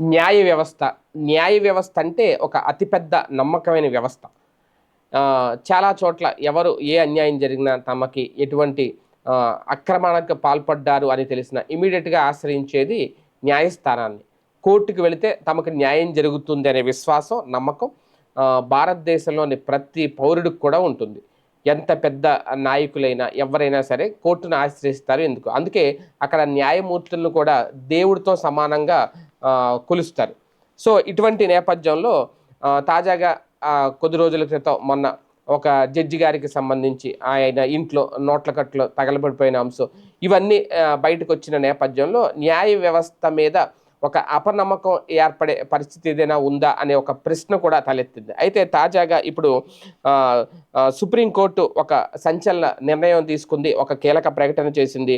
న్యాయ వ్యవస్థ న్యాయ వ్యవస్థ అంటే ఒక అతిపెద్ద నమ్మకమైన వ్యవస్థ. చాలా చోట్ల ఎవరు ఏ అన్యాయం జరిగినా తమకి ఎటువంటి అక్రమాలకు పాల్పడ్డారు అని తెలిసిన ఇమీడియట్గా ఆశ్రయించేది న్యాయస్థానాన్ని. కోర్టుకు వెళితే తమకు న్యాయం జరుగుతుంది అనే విశ్వాసం నమ్మకం భారతదేశంలోని ప్రతి పౌరుడికి కూడా ఉంటుంది. ఎంత పెద్ద నాయకులైనా ఎవరైనా సరే కోర్టును ఆశ్రయిస్తారు ఎందుకు? అందుకే అక్కడ న్యాయమూర్తులను కూడా దేవుడితో సమానంగా కొలుస్తారు. సో ఇటువంటి నేపథ్యంలో తాజాగా కొద్ది రోజుల క్రితం మొన్న ఒక జడ్జి గారికి సంబంధించి ఆయన ఇంట్లో నోట్ల కట్లో తగలబడిపోయిన అంశం ఇవన్నీ బయటకు వచ్చిన నేపథ్యంలో న్యాయ వ్యవస్థ మీద ఒక అపనమ్మకం ఏర్పడే పరిస్థితి ఏదైనా ఉందా అనే ఒక ప్రశ్న కూడా తలెత్తింది. అయితే తాజాగా ఇప్పుడు సుప్రీంకోర్టు ఒక సంచలన నిర్ణయం తీసుకుంది ఒక కీలక ప్రకటన చేసింది.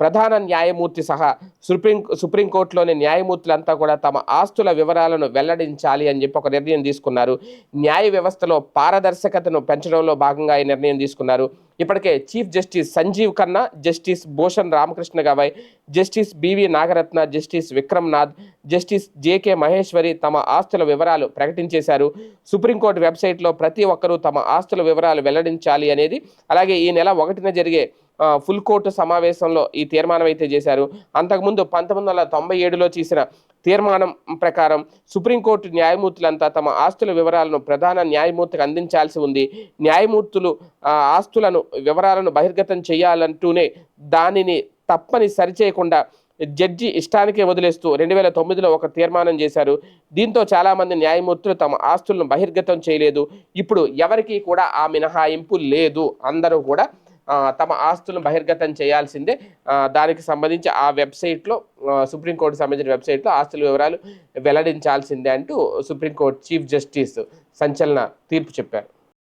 ప్రధాన న్యాయమూర్తి సహా సుప్రీం సుప్రీంకోర్టులోని న్యాయమూర్తులంతా కూడా తమ ఆస్తుల వివరాలను వెల్లడించాలి అని చెప్పి ఒక నిర్ణయం తీసుకున్నారు. న్యాయ వ్యవస్థలో పారదర్శకతను పెంచడంలో భాగంగా ఈ నిర్ణయం తీసుకున్నారు. ఇప్పటికే chief justice Sanjiv Khanna justice Bhushan Ramakrishna Gavai justice BV Nagarathna justice Vikram Nath justice JK Maheshwari తమ ఆస్తుల వివరాలు ప్రకటించేశారు. సుప్రీంకోర్టు వెబ్సైట్లో ప్రతి ఒక్కరూ తమ ఆస్తుల వివరాలు వెల్లడించాలి అనేది అలాగే ఈ నెల ఒకటిన జరిగే ఫుల్ కోర్టు సమావేశంలో ఈ తీర్మానం అయితే చేశారు. అంతకుముందు పంతొమ్మిది వందల తొంభై ఏడులో చేసిన తీర్మానం ప్రకారం సుప్రీంకోర్టు న్యాయమూర్తులంతా తమ ఆస్తుల వివరాలను ప్రధాన న్యాయమూర్తికి అందించాల్సి ఉంది. న్యాయమూర్తులు ఆస్తులను వివరాలను బహిర్గతం చేయాలంటూనే దానిని తప్పని సరిచేయకుండా జడ్జి ఇష్టానికే వదిలేస్తూ రెండు వేల తొమ్మిదిలో ఒక తీర్మానం చేశారు. దీంతో చాలామంది న్యాయమూర్తులు తమ ఆస్తులను బహిర్గతం చేయలేదు. ఇప్పుడు ఎవరికీ కూడా ఆ మినహాయింపు లేదు. అందరూ కూడా తమ ఆస్తులను బహిర్గతం చేయాల్సిందే. దానికి సంబంధించి ఆ వెబ్సైట్లో సుప్రీంకోర్టు సంబంధించిన వెబ్సైట్లో ఆస్తుల వివరాలు వెల్లడించాల్సిందే అంటూ సుప్రీంకోర్టు చీఫ్ జస్టిస్ సంచలన తీర్పు చెప్పారు.